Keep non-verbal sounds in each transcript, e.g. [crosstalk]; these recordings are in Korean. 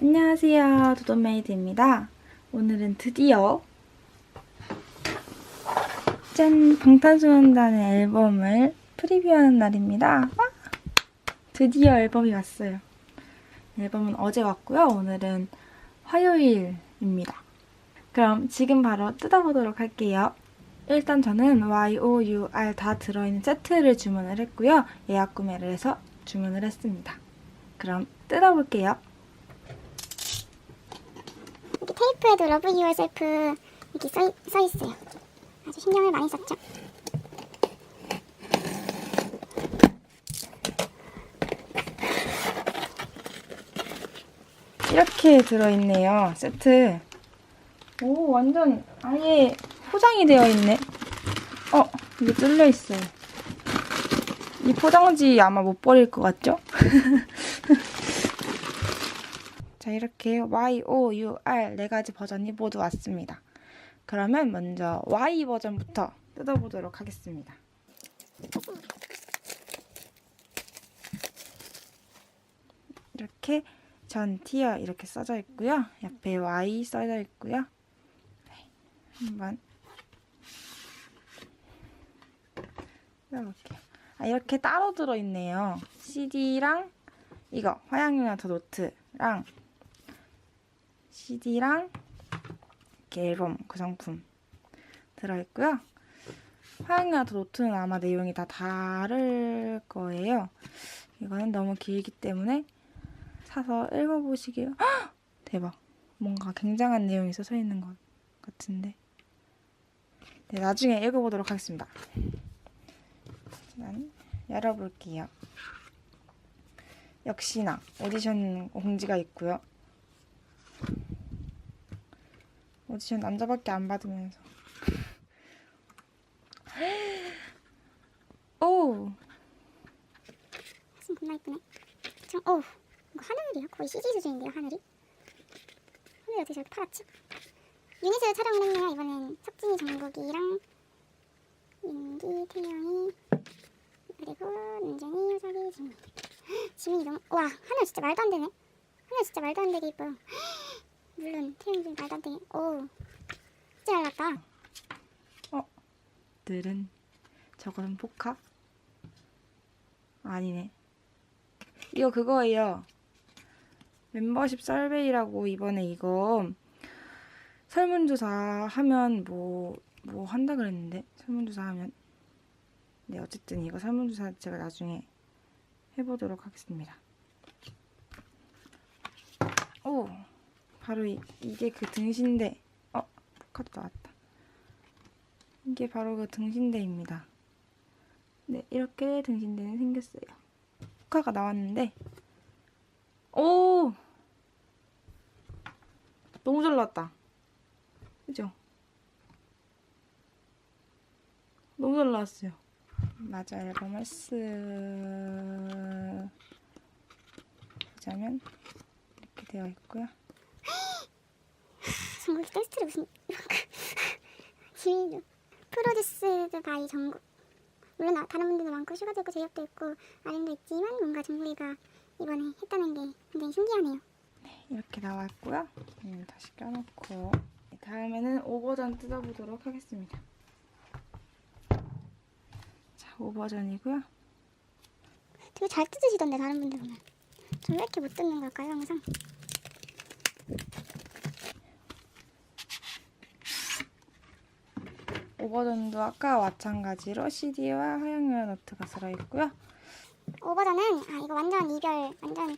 안녕하세요. 도도메이드입니다. 오늘은 드디어 짠! 방탄소년단의 앨범을 프리뷰하는 날입니다. 와! 드디어 앨범이 왔어요. 앨범은 어제 왔고요. 오늘은 화요일입니다. 그럼 지금 바로 뜯어보도록 할게요. 일단 저는 Y, O, U, R 다 들어있는 세트를 주문을 했고요. 예약 구매를 해서 주문을 했습니다. 그럼 뜯어볼게요. 테이프에도 러브 유어셀프 이렇게 써, 써 있어요. 아주 신경을 많이 썼죠. 이렇게 들어있네요. 세트. 오, 완전 아예 포장이 되어 있네. 어, 이게 뚫려 있어요. 이 포장지 아마 못 버릴 것 같죠? [laughs] 자, 이렇게 Y, O, U, R 네 가지 버전이 모두 왔습니다. 그러면 먼저 Y 버전부터 뜯어보도록 하겠습니다. 이렇게 전 티어 이렇게 써져 있고요. 옆에 Y 써져 있고요. 네, 한번 뜯어볼게요. 아, 이렇게 따로 들어있네요. CD랑 이거 화양연화 더 노트랑 CD랑 이렇게 앨범 구성품 들어있고요. 화양연화 더 노트는 아마 내용이 다 다를 거예요. 이거는 너무 길기 때문에 사서 읽어보시길. 헉! 대박. 뭔가 굉장한 내용이 써져 있는 것 같은데. 네, 나중에 읽어보도록 하겠습니다. 일단 열어볼게요. 역시나 오디션 공지가 있고요. 오디션 남자밖에 안 받으면서. 오! 사진 겁나 이쁘네. 저, 어 이거 하늘이야? 거의 CG 수준인데요, 하늘이? 하늘이 어떻게 저렇게 파랗지? 유닛을 촬영을 했네요. 이번엔 석진이, 정국이랑 윤기, 태영이 그리고 은정이, 효석이, 지민. [gasps] 지민이 너무 와 하늘 진짜 말도 안 되네. 하늘 진짜 말도 안 되게 이뻐요. 물론 안 되게. 오 진짜 잘 났다. 들은 저거는 포카? 아니네. 이거 그거예요. 멤버십 설베이라고 이번에 이거 설문조사 하면 뭐, 뭐 한다 그랬는데? 설문조사 하면. 네, 어쨌든 이거 설문조사 제가 나중에 해보도록 하겠습니다. 오! 바로 이, 이게 그 등신대. 어, 포카도 나왔다. 이게 바로 그 등신대입니다. 네, 이렇게 등신대는 생겼어요. 포카가 나왔는데, 오! 너무 잘 나왔다. 그죠? 너무 잘 나왔어요. 맞아, 앨범을 쓱 보자면 이렇게 되어 있고요. 정국이 댄스를 무슨 [laughs] 지민이 프로듀스드 바이 정국 물론 나- 다른 분들도 많고 슈가도 있고 제이홉도 있고 아린도 있지만 뭔가 정국이가 이번에 했다는 게 굉장히 신기하네요 이렇게 나왔고요. 음, 다시 껴놓고 다음에는 5버전 뜯어보도록 하겠습니다. 자, 5버전이고요. 되게 잘 뜯으시던데 다른 분들 보면 전왜 이렇게 못 뜯는 걸까요 항상 오버전도 아까 마찬가지로 CD와 하양유화 노트가 들어있고요. 오버전은 아 이거 완전 이별 완전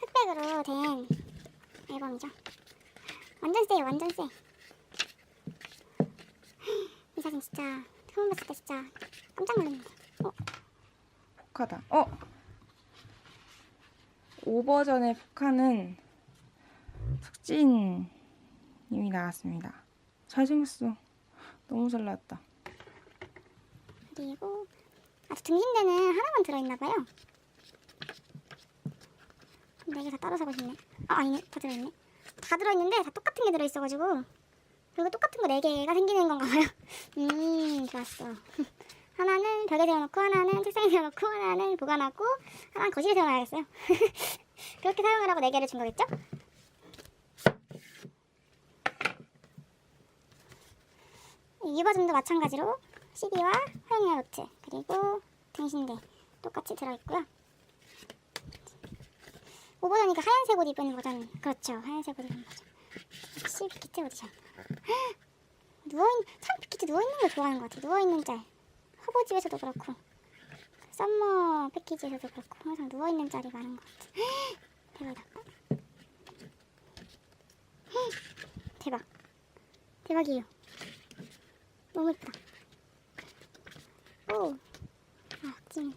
흑백으로 된 앨범이죠 완전 세요 완전 세 이 사진 진짜 처음 봤을 때 진짜 깜짝 놀랐는데 포카다. 어? 5버전의 포카는 석진님이 나왔습니다. 잘생겼어. 너무 잘 나왔다. 그리고 아 등신대는 하나만 들어있나봐요. 근데 이게 다 따로 사고 싶네. 아 아니네. 다 들어있네. 다 들어있는데 다 똑같은 게 들어있어가지고 그리고 똑같은 거 4개가 생기는 건가 봐요. [laughs] 음 좋았어. [laughs] 하나는 벽에 세워놓고 하나는 책상에 세워놓고 하나는 보관하고 하나는 거실에 세워놔야겠어요. [laughs] 그렇게 사용을 하고 4개를 준 거겠죠? 이 버전도 마찬가지로 CD와 화용량 노트 그리고 등신대 똑같이 들어있고요. 5버전이 그 하얀색 옷 입은 버전 그렇죠. 하얀색 옷 입은 버전. 역시 빅키트 오디션 누워있는 참 빅키트 누워있는 걸 좋아하는 것 같아 누워있는 짤. 화보집에서도 그렇고 썸머 패키지에서도 그렇고 항상 누워있는 짤이 많은 것 같아. 대박이다. 대박. 대박이에요 너무 예쁘다 오 아, 찐.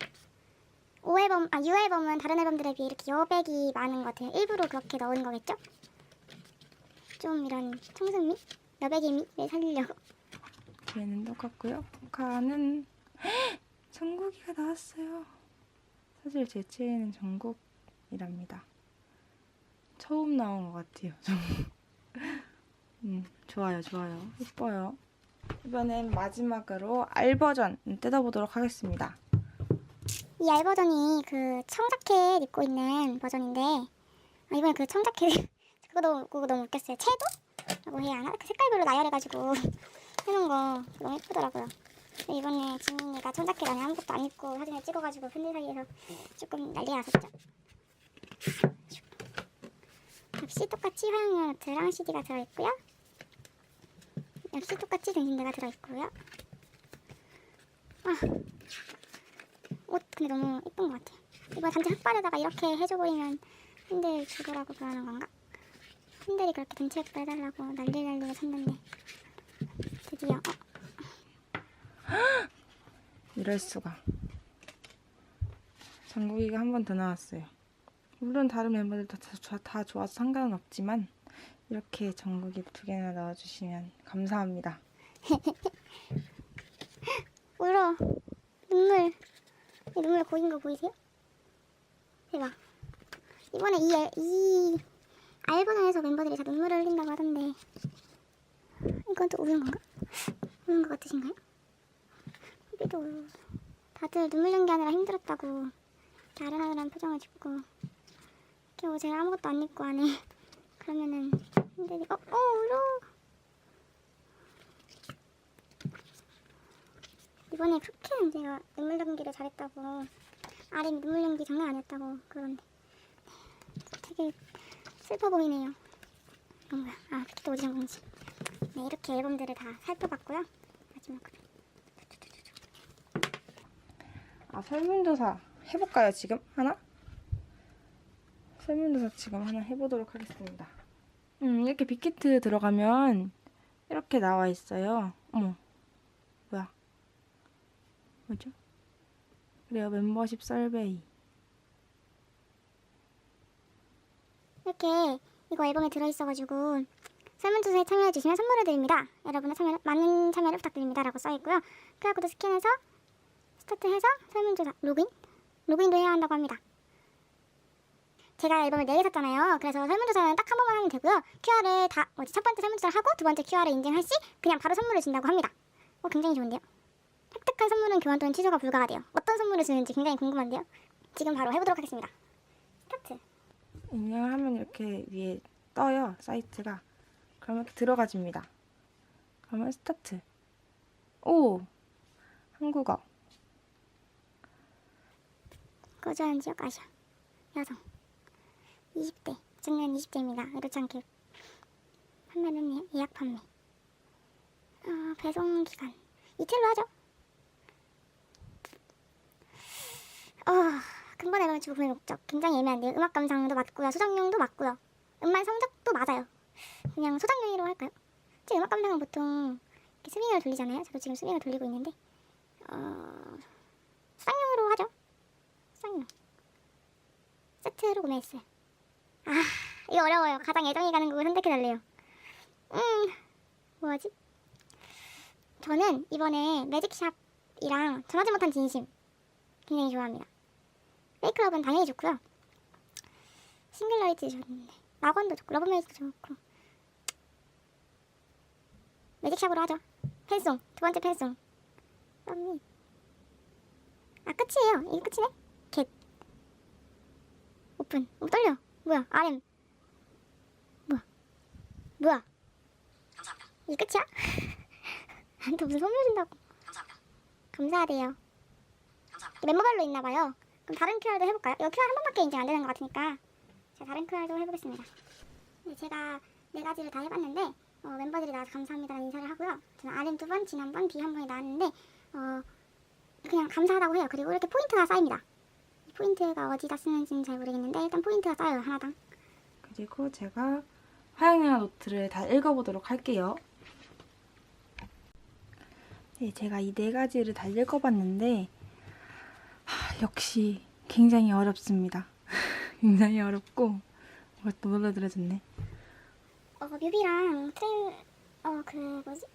5앨범, 아 6앨범은 다른 앨범들에 비해 이렇게 여백이 많은 것 같아요. 일부러 그렇게 넣은 거겠죠? 좀 이런 청순미? 여백의 미를 살리려고. 뒤에는 똑같고요. 포카는 정국이가 [gasps] 나왔어요. 사실 제 최애는 정국이랍니다. 처음 나온 것 같아요. [laughs] 음, 좋아요, 좋아요. 예뻐요. 이번엔 마지막으로 알 버전 뜯어보도록 하겠습니다. 이 알 버전이 그 청자켓 입고 있는 버전인데 아, 이번에 그 청자켓 [laughs] 그거 너무 그거 너무 웃겼어요. 채도 라고 해야 하나? 그 색깔별로 나열해가지고 [laughs] 해놓은 거 너무 예쁘더라고요. 이번에 지민이가 청자켓 안에 아무것도 안 입고 사진을 찍어가지고 팬들 사이에서 조금 난리가 났었죠. 역시 똑같이 화용량 노트랑 CD가 들어있고요. 역시 똑같이 등신대가 들어있고요. 아, 옷 근데 너무 예쁜 것 같아요. 이거 단지 흑발에다가 이렇게 해줘 보이면 팬들 죽으라고 그러는 건가? 팬들이 그렇게 단체 흑발 해달라고 난리 난리를 쳤는데 드디어 어, [gasps] 이럴 수가. 정국이가 한 번 더 나왔어요. 물론 다른 멤버들도 다, 좋아- 다 좋아서 상관은 없지만 이렇게 정국이 두 개나 넣어주시면 감사합니다. [laughs] 울어 눈물 이 눈물 고인 거 보이세요? 대박 이번에 이, 앨- 이 알버전에서 멤버들이 다 눈물을 흘린다고 하던데 이건 또 우는 건가? 우는 것 같으신가요? 우리도 울- 다들 눈물 연기하느라 힘들었다고 이렇게 아른아른한 표정을 짓고 겨우 제가 아무것도 안 입고 안에 그러면은 팬들이 어? 어 울어 이번에 그렇게는 제가 눈물 연기를 잘했다고 아린 눈물 연기 장난 아니었다고 그러는데 되게 슬퍼 보이네요. 어, 뭐야? 아, 또 오디션 공지. 네, 이렇게 앨범들을 다 살펴봤고요. 마지막으로. 아 설문조사 해볼까요 지금 하나? 설문조사 지금 하나 해보도록 하겠습니다. 음 이렇게 빅히트 들어가면 이렇게 나와 있어요. 어머 뭐야? 뭐죠? 그래요 멤버십 설베이. 이렇게 이거 앨범에 들어있어가지고 설문조사에 참여해주시면 선물을 드립니다. 여러분의 참여, 많은 참여를 부탁드립니다. 라고 써있고요. QR코드 스캔해서 스타트해서 설문조사 로그인? 로그인도 해야 한다고 합니다. 제가 앨범을 4개 샀잖아요. 그래서 설문조사는 딱 한 번만 하면 되고요. QR을 다, 뭐지, 첫 번째 설문조사를 하고 두 번째 QR을 인증할 시 그냥 바로 선물을 준다고 합니다. 어, 굉장히 좋은데요? 획득한 선물은 교환 또는 취소가 불가하대요. 어떤 선물을 주는지 굉장히 궁금한데요? 지금 바로 해보도록 하겠습니다. 스타트. 인증하면 이렇게 위에 떠요 사이트가. 그러면 이렇게 들어가집니다. 그러면 스타트. 오 한국어. 거주하는 지역 아시아 여성 20대 작년 20대입니다. 의도치 않게 판매는 예- 예약 판매. 어, 배송 기간. 이틀로 하죠? 어, 근본 앨범 주고 구매 목적. 굉장히 애매한데요. 음악 감상도 맞고요. 소장용도 맞고요. 음반 성적도 맞아요. 그냥 소장용으로 할까요? 제 음악 감상은 보통 이렇게 스밍을 돌리잖아요. 저도 지금 스밍을 돌리고 있는데. 어, 소장용으로 하죠? 쌍용. 세트로 구매했어요. 아 이거 어려워요. 가장 애정이 가는 곡을 선택해달래요. 음 뭐하지? 저는 이번에 매직샵이랑 전하지 못한 진심 굉장히 좋아합니다. 페이클럽은 당연히 좋고요. 싱글러이트 좋는데 낙원도 좋고 러브메이즈도 좋고 매직샵으로 하죠. 팬송 두 번째 팬송. 썸미 아 끝이에요. 이게 끝이네. 겟 오픈 어, 떨려 뭐야 RM 뭐야 뭐야 감사합니다. 이게 끝이야? [laughs] 나한테 무슨 선물 준다고. 감사합니다. 감사하대요. 감사합니다. 멤버별로 있나 봐요. 그럼 다른 QR도 해볼까요? 이거 QR 한 번밖에 인증 안 되는 것 같으니까 제가 다른 QR도 해보겠습니다. 네, 제가 네 가지를 다 해봤는데 어, 멤버들이 나와서 감사합니다라는 인사를 하고요. 저는 RM 두 번, 지난번 B 한 번이 나왔는데 어, 그냥 감사하다고 해요. 그리고 이렇게 포인트가 쌓입니다. 이 포인트가 어디다 쓰는지는 잘 모르겠는데 일단 포인트가 쌓여요 하나당. 그리고 제가 화양연화 노트를 다 읽어보도록 할게요. 네, 제가 이 네 가지를 다 읽어봤는데 하, 역시 굉장히 어렵습니다. [laughs] 굉장히 어렵고 어, 또 놀라들어졌네. 어 뮤비랑 트레일 어 그 뭐지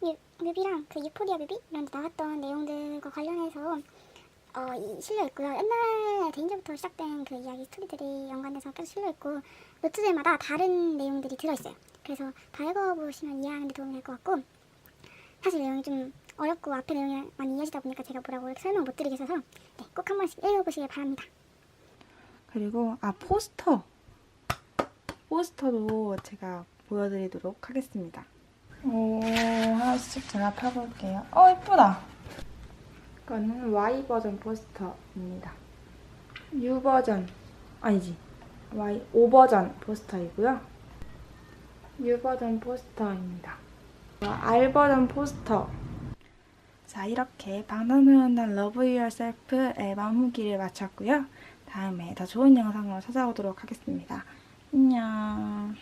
뮤, 뮤비랑 그 유포리아 뮤비 이런 데 나왔던 내용들과 관련해서 어 이, 실려 있고요. 옛날 대인전부터 시작된 그 이야기 스토리들이 연관돼서 계속 실려 있고 노트들마다 다른 내용들이 들어 있어요. 그래서 다 읽어보시면 이해하는 데 도움이 될 것 같고 사실 내용이 좀 어렵고 앞에 내용이 많이 이어지다 보니까 제가 뭐라고 이렇게 설명 못 드리겠어서 네, 꼭 한 번씩 읽어보시길 바랍니다. 그리고 아 포스터 포스터도 제가 보여드리도록 하겠습니다. 오 하나씩 제가 펴볼게요. 어 예쁘다. 이거는 Y 버전 포스터입니다. U 버전 아니지 Y 5 버전 포스터이고요. U 버전 포스터입니다. 어, R 버전 포스터. 자 이렇게 방탄소년단 러브 유얼셀프 앨범 후기를 마쳤고요. 다음에 더 좋은 영상으로 찾아오도록 하겠습니다. 안녕.